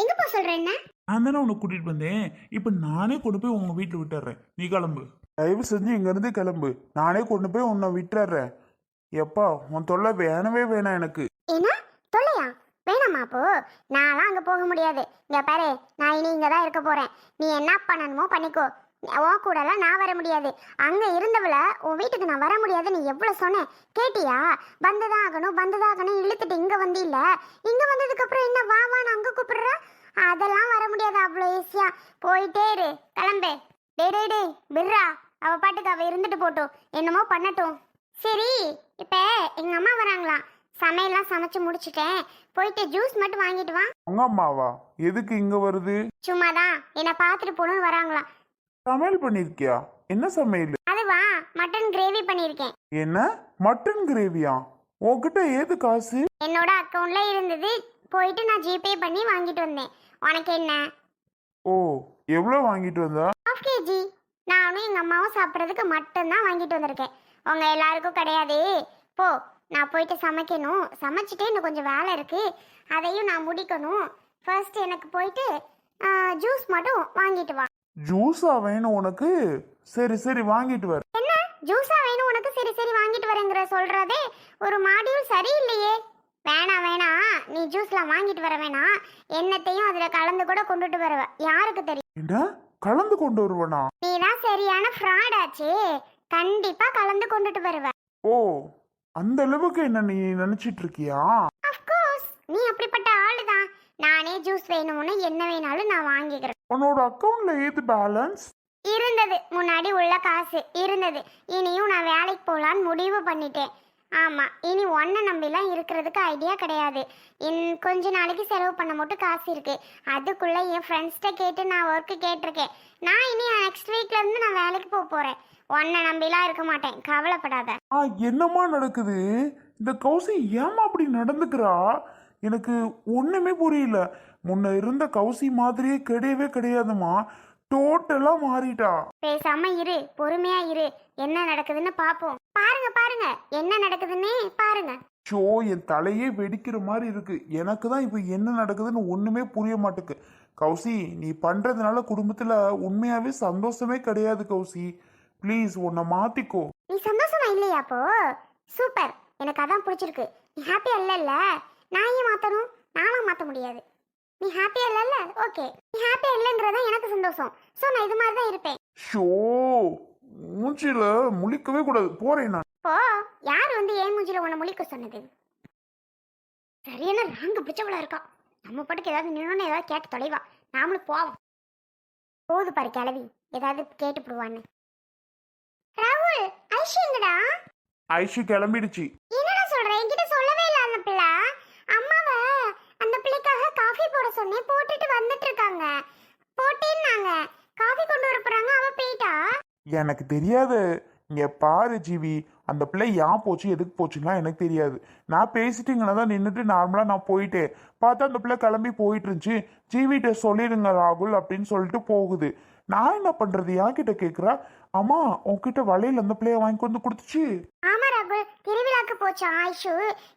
எங்க போக சொல்ற என்ன? நான் தானே உன்னை கூட்டிட்டு வந்தேன். இப்போ நானே கொண்டு போய் உங்க வீட்டில் விட்டுறேன். நீ கிளம்பு. தயவு செஞ்சு இங்கேருந்து கிளம்பு. நானே கொண்டு போய் உன்னை விட்டுறேன். எப்பா உன் தொல்லை வேணவே வேணாம் எனக்கு. என்ன? தொல்லையா? வேணாமா அப்போ? நான்லாம் அங்க போக முடியாது. இங்க பாரு நான் இனி இங்க தான் இருக்க போறேன். நீ என்ன பண்ணணுமோ பண்ணிக்கோ. உன் கூடலாம் நான் வர முடியாது. அங்க இருந்தவள உன் வீட்டுக்கு நான் வர முடியாது நீ எவ்வளவு சொன்னேன் கேட்டியா? வந்துதான் ஆகணும் வந்துதான் ஆகணும் இழுத்துட்டு இங்க வந்து இல்ல இங்க வந்ததுக்கு அப்புறம் என்ன வா வான்னு அங்க கூப்பிடுற? அதெல்லாம் வர முடியாது அவ்வளோ ஈஸியா போயிட்டே இரு கிளம்பு. டே டே டே பிர்ரா அவ பாட்டுக்கு அவ இருந்துட்டு போட்டும். என்னமோ பண்ணட்டும். சரி இப்ப எங்க அம்மா வராங்களாம் சமையல்லாம் சமைச்சு முடிச்சிட்டேன். போயிட்டு ஜூஸ் மட்டும் வாங்கிட்டு வா. உங்க அம்மாவா? எதுக்கு இங்க வருது? சும்மாதான். என்னை பார்த்துட்டு போகணும்னு வராங்களாம் சமையல் பண்ணிருக்கியா? என்ன சமையல்? அதுவா மட்டன் கிரேவி பண்ணியிருக்கேன் என்ன? மட்டன் கிரேவியா? உன்கிட்ட ஏது காசு? என்னோட அக்கௌண்ட்ல இருந்தது. போயிட்டு நான் ஜிபே பண்ணி வாங்கிட்டு வந்தேன். உனக்கு என்ன? ஓ எவ்வளோ வாங்கிட்டு வந்தா? ஹாஃப் கேஜி நானும் எங்க அம்மாவும் சாப்பிட்றதுக்கு மட்டும்தான் வாங்கிட்டு வந்திருக்கேன். உங்க எல்லாருக்கும் கிடையாது. போ நான் போயிட்டு சமைக்கணும். சமைச்சிட்டு இன்னும் கொஞ்சம் வேலை இருக்கு. அதையும் நான் முடிக்கணும். ஃபர்ஸ்ட் எனக்கு போயிட்டு ஜூஸ் மட்டும் வாங்கிட்டு வா. ஜூஸா வேணும் உனக்கு? சரி சரி வாங்கிட்டு வர. என்ன? ஜூஸா வேணும் உனக்கு? சரி சரி வாங்கிட்டு வரேங்கிற சொல்றதே ஒரு மாடியூல் சரியில்லையே. வேணாம் வேணாம். நீ ஜூஸ்லாம் வாங்கிட்டு வர வேணாம். என்னத்தையும் அதுல கலந்து கூட கொண்டுட்டு வருவ. யாருக்கு தெரியும் என்ன? கலந்து கொண்டு வருவனா? நீ தான் சரியான ஃப்ராட் ஆச்சே. கண்டிப்பா கலந்து கொண்டுட்டு வருவ. ஓ அந்த அளவுக்கு என்ன நீ நினைச்சிட்டு இருக்கியா? அஃப்கோர்ஸ் நீ அப்படிப்பட்ட ஆளு தான் நானே ஜூஸ் வேணும்னு என்ன வேணாலும் நான் வாங்கிக்கிறேன். உன்னோட அக்கவுண்ட்ல ஏது பேலன்ஸ் இருந்தது. முன்னாடி உள்ள காசு இருந்தது. இனியும் நான் வேலைக்கு போகலான்னு முடிவு பண்ணிட்டேன். ஆமாம் இனி ஒன்றை நம்பிலாம் இருக்கிறதுக்கு ஐடியா கிடையாது. இன் கொஞ்ச நாளைக்கு செலவு பண்ண மட்டும் காசு இருக்கு. அதுக்குள்ளே என் ஃப்ரெண்ட்ஸ்கிட்ட கேட்டு நான் ஒர்க்கு கேட்டிருக்கேன். நான் இனி நெக்ஸ்ட் வீக்லேருந்து நான் வேலைக்கு போக போகிறேன் ஒன்றை நம்பிலாம் இருக்க மாட்டேன். கவலைப்படாத. ஆ என்னம்மா நடக்குது? இந்த கௌசி ஏமா அப்படி நடந்துக்கிறா? எனக்கு ஒண்ணுமே புரியல. முன்ன இருந்த கௌசி மாதிரியே கிடையவே கிடையாதுமா. டோட்டலா மாறிட்டா. பேசாம இரு பொறுமையா இரு. என்ன நடக்குதுன்னு பாப்போம். பாருங்க பாருங்க. என்ன நடக்குதுன்னு பாருங்க. ஷோ என் தலையே வெடிக்கிற மாதிரி இருக்கு. எனக்கு தான் இப்போ என்ன நடக்குதுன்னு ஒண்ணுமே புரிய மாட்டேக்கு. கௌசி நீ பண்றதுனால குடும்பத்துல உண்மையாவே சந்தோஷமே கிடையாது கௌசி. ப்ளீஸ் உன்னை மாத்திக்கோ. நீ சந்தோஷமா இல்லையா அப்போ? சூப்பர். எனக்கு அதான் பிடிச்சிருக்கு. நீ ஹாப்பியா இல்லைல்ல நான் ஏன் மாத்தணும் நானும் மாத்த முடியாது. நீ ஹாப்பியா இல்லைல்ல? ஓகே நீ ஹாப்பியா இல்லைங்கிறதா எனக்கு சந்தோஷம். ஸோ நான் இது மாதிரி தான் இருப்பேன். ஷோ மூச்சில முழிக்கவே கூடாது. போறேன் நான். இப்போ யார் வந்து ஏன் மூஞ்சில உன்னை முழிக்க சொன்னது? சரியான ராங்கு பிடிச்சவளா இருக்கா? நம்ம பாட்டுக்கு ஏதாவது நின்று ஏதாவது கேட்டு தொலைவா. நாமளும் போவோம். போது பாரு கிளவி. ஏதாவது கேட்டு போடுவான்னு. ராகுல் ஐஷிங்கடா ஐஷு கிளம்பிடுச்சு. என்னடா சொல்ற என்கிட்ட சொல்லவே இல்ல அந்த பிள்ளை அம்மாவை அந்த பிள்ளைக்காக காஃபி போட சொன்னேன் போட்டுட்டு வந்துட்டு இருக்காங்க போட்டேன்னாங்க. காஃபி கொண்டு வர போறாங்க அவ போயிட்டா? எனக்கு தெரியாது. இங்க பாரு ஜிவி அந்த பிள்ளை ஏன் போச்சு எதுக்கு போச்சுன்னா எனக்கு தெரியாது. நான் பேசிட்டு இங்கே தான் நின்றுட்டு நார்மலாக நான் போயிட்டேன். பார்த்தா அந்த பிள்ளை கிளம்பி போயிட்டு இருந்துச்சு ஜிவிட்ட சொல்லிடுங்க ராகுல் அப்படின்னு சொல்லிட்டு போகுது. நான் என்ன பண்றது? என்கிட்ட கேட்குறா அம்மா உன்கிட்ட வளையல் அந்த பிள்ளைய வாங்கி வந்து கொடுத்துச்சு. ஆமா ராகுல் திருவிழாக்கு போச்சா ஐஷு?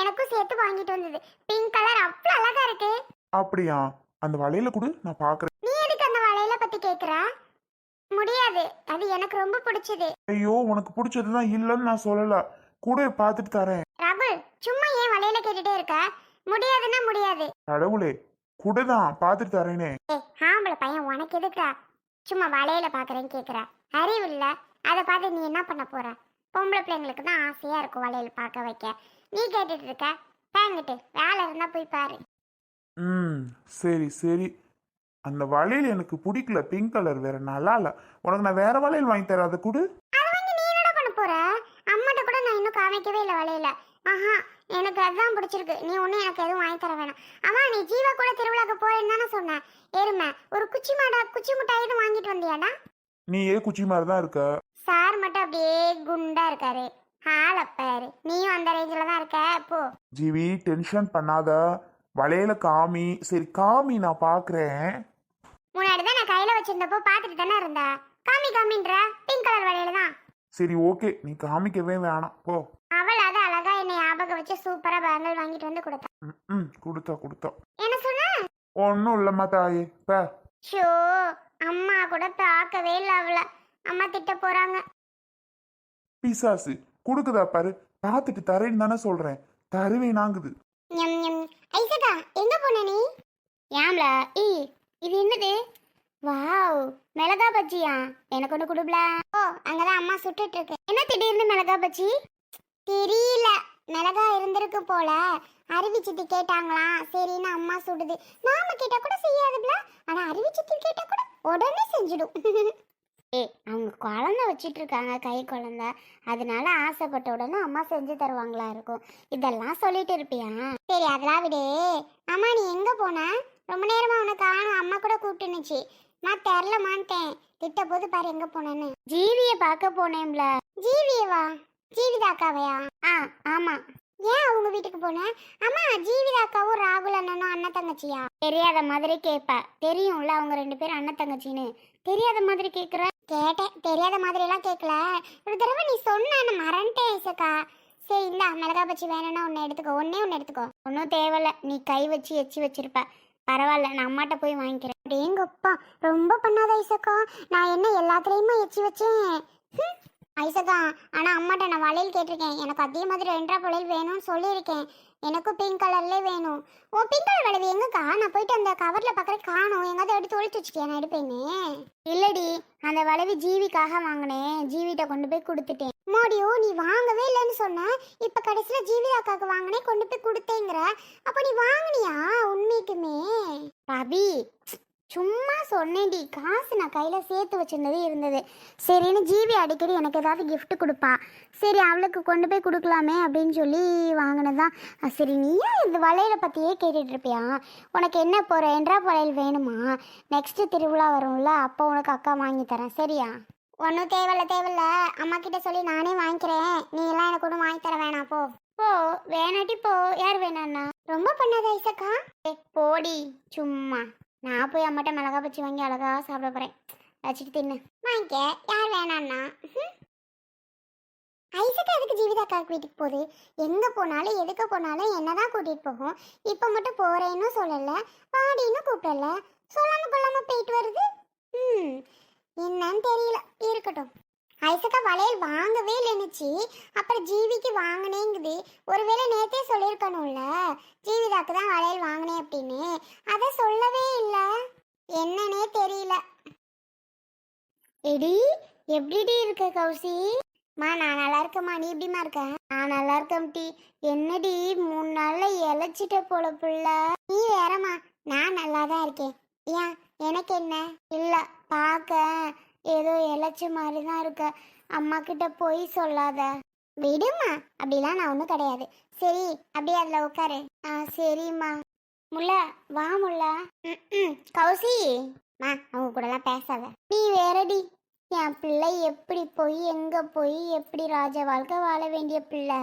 எனக்கும் சேர்த்து வாங்கிட்டு வந்தது. பிங்க் கலர் அவ்வளவு அழகா இருக்கு. அப்படியா? அந்த வளையல கொடு நான் பார்க்குறேன் நீ எதுக்கு அந்த வளையல பத்தி கேக்குற? முடியாது. அது எனக்கு ரொம்ப பிடிச்சது. ஐயோ உனக்கு பிடிச்சது தான் இல்லைன்னு நான் சொல்லலை. கூட பார்த்துட்டு தரேன். ராகுல் சும்மா ஏன் வளையல கேட்டுட்டே இருக்க? முடியாதுன்னா முடியாது. கடவுளே கூட தான் பார்த்துட்டு தரேனே. ஏய் ஆம்பளை பையன் உனக்கு எதுக்குடா? சும்மா வளையல பாக்குறேன்னு கேக்குற. அறிவு இல்ல. அதை பார்த்து நீ என்ன பண்ண போற? பொம்பளை பிள்ளைங்களுக்கு தான் ஆசையா இருக்கும் வளையல் பார்க்க வைக்க. நீ கேட்டுட்டு இருக்க. பேங்கிட்டு வேலை இருந்தா போய் பாரு. ம். சரி சரி. அந்த வளையல் எனக்கு பிடிக்கல. பிங்க் கலர் வேற. நல்லா இல்லை. உனக்கு நான் வேற வளையல் வாங்கி தரேன். அதை கொடு. அதை வாங்கி நீ என்னடா பண்ண போற? அம்மாட்ட கூட நான் இன்னும் காமிக்கவே இல்லை வளையல. ஆஹா எனக்கு அதுதான் பிடிச்சிருக்கு. நீ ஒன்றும் எனக்கு எதுவும் வாங்கி தர வேணாம். அம்மா நீ ஜீவா கூட திருவிழாக்கு போறேன்னு தானே சொன்னேன் எருமை ஒரு குச்சி மாடா குச்சி மிட்டாய் எதுவும் வாங்கிட்டு வந்தியாடா? நீ ஏ குச்சி மாதிரி தான் இருக்க. சார் மட்டும் அப்படியே குண்டா இருக்காரு. ஆளப்பாரு. நீயும் அந்த ரேஞ்சில் தான் இருக்க. போ. ஜிவி டென்ஷன் பண்ணாத. வளையல காமி சரி காமி நான் பார்க்குறேன் முன்னாடி தான் நான் கையில வச்சிருந்தப்போ பார்த்துட்டு தானே இருந்தா? காமி காமின்ற பிங்க் கலர் வளையல தான் சரி ஓகே நீ காமிக்கவே வேணாம். போ. அவள் அதை அழகா என்னை ஞாபகம் வச்சு சூப்பரா பேங்கிள் வாங்கிட்டு வந்து கொடுத்தா. ம், கொடுத்தா கொடுத்தா. என்ன சொன்ன? ஒன்றும் இல்லைம்மா தாயே பே. ஷோ அம்மா கூட பார்க்கவே இல்லை அவளை. அம்மா திட்ட போறாங்க. பிசாசு கொடுக்குதா பாரு? பார்த்துட்டு தரேன்னு தானே சொல்றேன். தருவேனாங்குது. ஞம் ஐசகா எங்க போன நீ? ஏம்ல ஈ இது என்னது? வாவ் மிளகா பஜ்ஜியா? எனக்கு ஒன்று கொடுக்கல ஓ அங்கதான் அம்மா சுட்டுட்டு இருக்கு என்ன திடீர்னு மிளகா பஜ்ஜி? தெரியல மிளகா இருந்திருக்கு போல. அருவி சித்தி கேட்டாங்களாம் சரின்னு அம்மா சுடுது. நாம கேட்டா கூட செய்யாதுல ஆனா அருவி சித்தி கேட்டா கூட உடனே செஞ்சிடும். ஏ அவங்க குழந்தை வச்சுட்டு இருக்காங்க கை குழந்தை. அதனால ஆசைப்பட்ட உடனே அம்மா செஞ்சு தருவாங்களா இருக்கும். இதெல்லாம் சொல்லிட்டு இருப்பியா? சரி அதெல்லாம் விடு. அம்மா நீ எங்க போன? ரொம்ப நேரமா உனக்கு காணும். அம்மா கூட கூப்பிட்டுனுச்சு. நான் தெரில மாட்டேன். திட்ட போது பாரு எங்க போனேன்னு. ஜீவிய பார்க்க போனேன்ல. ஜீவியவா? ஜீவிதாக்காவையா ஆ ஆமா. ஏன் அவங்க வீட்டுக்கு போனேன் அம்மா ஜீவிதாக்காவும் ராகுல் அண்ணனும் அண்ணன் தங்கச்சியா? தெரியாத மாதிரி கேட்ப தெரியும்ல அவங்க ரெண்டு பேரும் அண்ணன் தங்கச்சின்னு. தெரியாத மாதிரி கேட்குற கேட்டேன். தெரியாத மாதிரிலாம் கேட்கல ஒரு தடவை நீ சொன்ன நான் மறந்துட்டேன் இசக்கா. சரி இந்தா மிளகா பச்சி வேணும்னா ஒன்று எடுத்துக்கோ. ஒன்னே ஒன்று எடுத்துக்கோ. ஒன்றும் தேவையில்ல. நீ கை வச்சு எச்சி வச்சிருப்ப. பரவாயில்ல நான் அம்மாட்ட போய் வாங்கிக்கிறேன். டேங்கப்பா ரொம்ப பண்ணாத ஐசக்கா நான் என்ன எல்லாத்துலேயுமே எச்சி வச்சேன். ஐசக்கா ஆனால் அம்மாட்ட நான் வளையல் கேட்டிருக்கேன். எனக்கு அதே மாதிரி ரெண்டரை வளையல் வேணும்னு சொல்லியிருக்கேன். எனக்கும் பிங்க் கலர்லேயே வேணும். ஓ பிங்க் கலர் வளையல் எங்கக்கா? நான் போயிட்டு அந்த கவரில் பார்க்குறேன் காணும். எங்காவது எடுத்து ஒழிச்சு வச்சுட்டியா? நான் எடுப்பேன்னு இல்லடி அந்த வளைவு ஜீவிக்காக வாங்கினேன். ஜீவிட்ட கொண்டு போய் கொடுத்துட்டேன். மோடியோ நீ வாங்கவே இல்லைன்னு சொன்ன. இப்ப கடைசியில ஜீவிதாக்காக்கு வாங்கினே கொண்டு போய் கொடுத்தேங்கிற. அப்ப நீ வாங்குனியா? உண்மைக்குமே. ரவி சும்மா சொன்னேன்டி காசு நான் கையில் சேர்த்து வச்சிருந்தது இருந்தது. சரின்னு ஜிபி அடிக்கடி எனக்கு ஏதாவது கிஃப்ட் கொடுப்பா. சரி அவளுக்கு கொண்டு போய் கொடுக்கலாமே அப்படின்னு சொல்லி வாங்கினதான் சரி நீயே இந்த வளையலை பற்றியே கேட்டுட்ருப்பியா உனக்கு என்ன போகிற என்றா வளையல் வேணுமா? நெக்ஸ்ட்டு திருவிழா வரும்ல அப்போ உனக்கு அக்கா வாங்கி தரேன் சரியா? ஒன்றும் தேவையில்ல தேவையில்ல. அம்மா கிட்ட சொல்லி நானே வாங்கிக்கிறேன். நீ எல்லாம் எனக்கு ஒன்றும் வாங்கி தர வேணாம் போ. போ வேணாட்டி போ. யார் வேணாண்ணா ரொம்ப பண்ணாத ஐசக்கா? போடி சும்மா. நான் போய் அம்மாட்ட மிளகா பச்சி வாங்கி அழகா சாப்பிட போறேன். வச்சுட்டு தின்னு. வாங்கிக்க யார் வேணாண்ணா ஐசக்கு ஐசக்கா எதுக்கு ஜீவிதாக்கா வீட்டுக்கு போகுது? எங்கே போனாலும் எதுக்கு போனாலும் என்ன தான் கூட்டிட்டு போகும். இப்போ மட்டும் போறேன்னு சொல்லலை. பாடின்னு கூப்பிடல. சொல்லாம கொள்ளாமல் போயிட்டு வருது? ம். என்னன்னு தெரியல. இருக்கட்டும். ஐசக்கா வளையல் வாங்கவே இல்லைன்னுச்சு அப்புறம் ஜீவிக்கு வாங்கினேங்குது. ஒருவேளை நேத்தே சொல்லியிருக்கணும்ல ஜீவிதாக்கு தான் வளையல் வாங்கினேன் அப்படின்னு. அதை சொல்லவே இல்லை. என்னன்னே தெரியல. எடி எப்படிடி இருக்க கௌசி? மா நான் நல்லா இருக்கேம்மா. நீ எப்படிமா இருக்க? நான் நல்லா இருக்கேன் டி. என்னடி மூணு நாள்ல இழைச்சிட்ட போல புள்ள. நீ வேறம்மா. நான் நல்லா தான் இருக்கேன். ஏன் எனக்கு என்ன? இல்ல பார்க்க ஏதோ மாதிரி தான் இருக்க. அம்மா கிட்ட போய் சொல்லாத. விடுமா அப்படிலாம் நான் ஒன்றும் கிடையாது. சரி அப்படியே அதில் உட்காரு. ஆ சரிம்மா. முல்ல வா முல்ல. ம் கௌசி. மா அவங்க கூடலாம் பேசாத. நீ வேறடி. என் பிள்ளை எப்படி போய் எங்கே போய் எப்படி ராஜ வாழ்க்கை வாழ வேண்டிய பிள்ளை?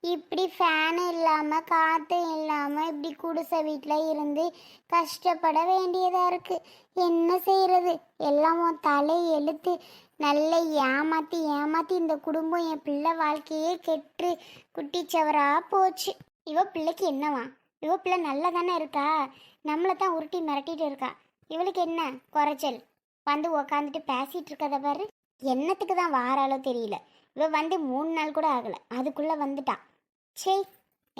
இப்படி ஃபேனு இல்லாமல் காற்று இல்லாமல் இப்படி குடிசை வீட்டில் இருந்து கஷ்டப்பட வேண்டியதாக இருக்குது என்ன செய்கிறது எல்லாம் தலை எழுத்து. நல்ல ஏமாற்றி ஏமாற்றி இந்த குடும்பம் என் பிள்ளை வாழ்க்கையே கெட்டு குட்டிச்சவராக போச்சு. இவ பிள்ளைக்கு என்னவா? இவ பிள்ளை நல்லா தானே இருக்கா? நம்மளை தான் உருட்டி மிரட்டிட்டு இருக்கா. இவளுக்கு என்ன? குறைச்சல். வந்து உக்காந்துட்டு பேசிகிட்டு இருக்கத பாரு. என்னத்துக்கு தான் வாராலோ தெரியல. இவ வந்து மூணு நாள் கூட ஆகலை. அதுக்குள்ளே வந்துட்டான் சே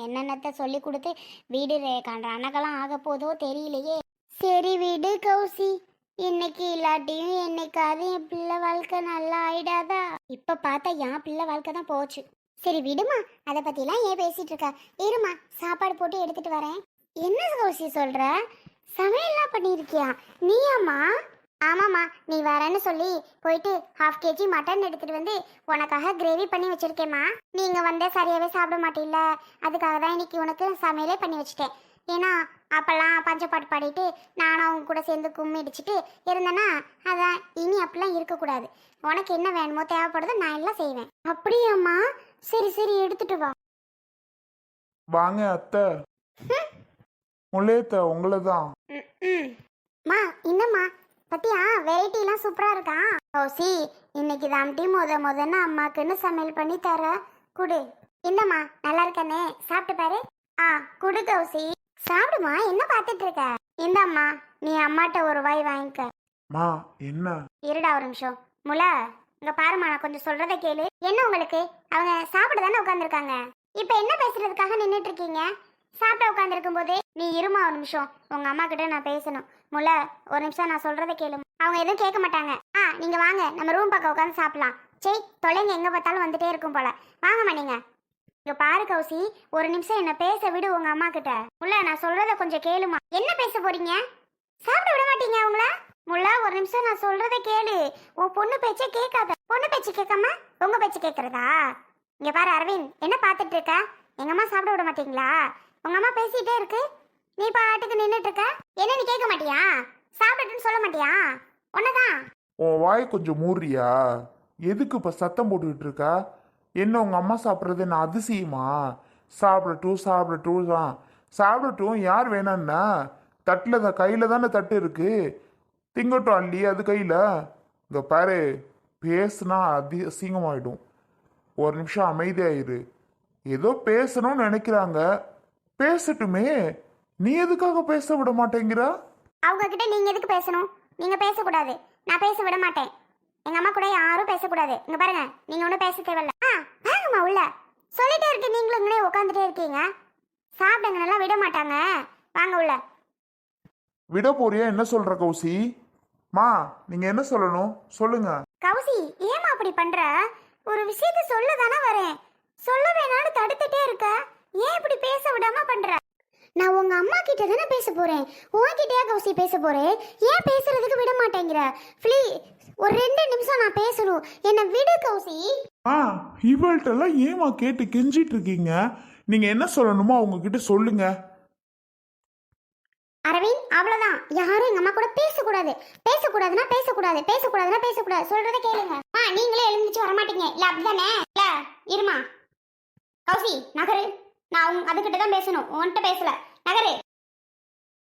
என்னென்னத்தை சொல்லி கொடுத்து வீடு ரே- கண்ட அணக்கெல்லாம் ஆக போதோ தெரியலையே. சரி வீடு கௌசி. இன்னைக்கு இல்லாட்டியும் என்னைக்காவது என் பிள்ளை வாழ்க்கை நல்லா ஆயிடாதா? இப்போ பார்த்தா என் பிள்ளை வாழ்க்கை தான் போச்சு. சரி விடுமா. அதை பற்றிலாம் ஏன் பேசிகிட்டு இருக்கா? இருமா சாப்பாடு போட்டு எடுத்துகிட்டு வரேன். என்ன கௌசி சொல்கிற சமையல்லாம் பண்ணியிருக்கியா? நீயாம்மா? ஆமாம்மா நீ வரேன்னு சொல்லி போயிட்டு ஹாஃப் கேஜி மட்டன் எடுத்துட்டு வந்து உனக்காக கிரேவி பண்ணி வச்சிருக்கேம்மா. நீங்க வந்தே சரியாவே சாப்பிட மாட்டீல்ல. அதுக்காக தான் இன்னைக்கு உனக்கு சமையலே பண்ணி வச்சிட்டேன். ஏன்னா அப்பெல்லாம் பஞ்சப்பாட்டு பாடிட்டு நானும் அவங்க கூட சேர்ந்து கும்மி அடிச்சுட்டு இருந்தேன்னா அதான் இனி அப்படிலாம் இருக்கக்கூடாது. உனக்கு என்ன வேணுமோ தேவைப்படுதோ நான் எல்லாம் செய்வேன். அப்படியாம்மா? சரி சரி எடுத்துட்டு வா. வாங்க அத்தை. முல்லையத்த உங்களை தான் மா. என்னம்மா பத்தியா வெரைட்டிலாம் சூப்பரா இருக்கா? ஓசி இன்னைக்கு தாம்டி முத முதன்னு அம்மாக்குன்னு சமையல் பண்ணி தர. குடு. இந்தம்மா நல்லா இருக்கனே? சாப்பிட்டு பாரு. ஆ குடு கௌசி சாப்பிடுமா? என்ன பார்த்துட்டு இருக்க? இந்தாம்மா நீ அம்மாட்ட ஒரு வாய் வாங்கிக்க. மா என்ன? இருடா ஒரு நிமிஷம். முல இங்க பாருமா நான் கொஞ்சம் சொல்றதை கேளு. என்ன உங்களுக்கு? அவங்க சாப்பிட தானே உட்காந்துருக்காங்க இப்போ என்ன பேசுறதுக்காக நின்றுட்டு இருக்கீங்க? சாப்பிட உட்காந்துருக்கும் போதே நீ இருமா ஒரு நிமிஷம். உங்க அம்மா கிட்ட நான் பேசணும். முல ஒரு நிமிஷம் நான் சொல்கிறத கேளு. அவங்க எதுவும் கேட்க மாட்டாங்க. ஆ நீங்க வாங்க. நம்ம ரூம் பக்கம் உட்காந்து சாப்பிடலாம். சே தொலைங்க எங்க பார்த்தாலும் வந்துட்டே இருக்கும் போல. வாங்கம்மா நீங்கள் இங்க பாரு கௌசி ஒரு நிமிஷம் என்ன பேச விடு உங்க அம்மா கிட்ட. முல்ல நான் சொல்றத கொஞ்சம் கேளுமா. என்ன பேச போறீங்க? சாப்பிட விட மாட்டீங்க அவங்கள முல்லா ஒரு நிமிஷம் நான் சொல்றத கேளு. உன் பொண்ணு பேச்சே கேட்காத. பொண்ணு பேச்சு கேட்காம? உங்க பேச்சு கேட்குறதா? இங்க பாரு அரவிந்த் என்ன பார்த்துட்டு இருக்க? எங்க அம்மா சாப்பிட விட மாட்டீங்களா? உங்க அம்மா பேசிட்டே இருக்கு. நீ பாட்டுக்கு நின்னுட்டு இருக்க என்ன நீ கேட்க மாட்டியா? சாப்பிட்டுன்னு சொல்ல மாட்டியா? உன்னதான் உன் வாய் கொஞ்சம் மூடுறியா? எதுக்கு இப்போ சத்தம் போட்டுக்கிட்டு இருக்கா என்ன உங்கள் அம்மா சாப்பிட்றது நான் அதிசயமா? சாப்பிடட்டும் சாப்பிடட்டும் தான் சாப்பிடட்டும் யார் வேணான்னா? தட்டில் தான் கையில் தானே தட்டு இருக்கு. திங்கட்டும் அள்ளி அது கையில். இங்கே பாரு பேசுனா அதி அசிங்கமாயிடும். ஒரு நிமிஷம் அமைதியாயிரு. ஏதோ பேசணும்னு நினைக்கிறாங்க. பேசட்டுமே. நீ எதுக்காக பேச விட மாட்டேங்கிறா? அவங்க கிட்ட நீங்க எதுக்கு பேசணும்? நீங்க பேசக்கூடாது. நான் பேச விட மாட்டேன். எங்க அம்மா கூட யாரும் பேசக்கூடாது. இங்க பாருங்க நீங்க ஒன்றும் பேச தேவையில்ல. ஆ வாங்கம்மா உள்ள. சொல்லிட்டே இருக்கு நீங்களும் இங்கே உட்காந்துட்டே இருக்கீங்க. சாப்பிடுங்க நல்லா விட மாட்டாங்க. வாங்க உள்ள. விட போறியா? என்ன சொல்ற கௌசி? மா நீங்க என்ன சொல்லணும்? சொல்லுங்க. கௌசி ஏமா அப்படி பண்ற? ஒரு விஷயத்த சொல்ல தானே வரேன். சொல்ல வேணாலும் தடுத்துட்டே இருக்க. ஏன் இப்படி பேச விடாம பண்ற? நான் உங்க அம்மா கிட்ட தானே பேச போறேன். உன்கிட்டயா கௌசி பேச போறேன் ஏன் பேசுறதுக்கு விட மாட்டேங்கிற? ப்ளீஸ் ஒரு ரெண்டு நிமிஷம் நான் பேசணும். என்னை விடு கௌசி. ஆ இவள்கிட்டலாம் ஏமா கேட்டு கெஞ்சிட்டு இருக்கீங்க? நீங்க என்ன சொல்லணுமோ அவங்க கிட்ட சொல்லுங்க. அரவிந்த் அவ்வளவுதான். யாரும் எங்க அம்மா கூட பேசக்கூடாது. பேசக்கூடாதுன்னா பேசக்கூடாது. பேசக்கூடாதுன்னா பேசக்கூடாது. சொல்றத கேளுங்க. அம்மா நீங்களே எழுந்துச்சு வரமாட்டீங்க. இல்ல அப்படிதானே? இல்ல இருமா. கௌசி நகரு. நான் உன் அதுகிட்ட தான் பேசணும். உன்கிட்ட பேசல. நகரு.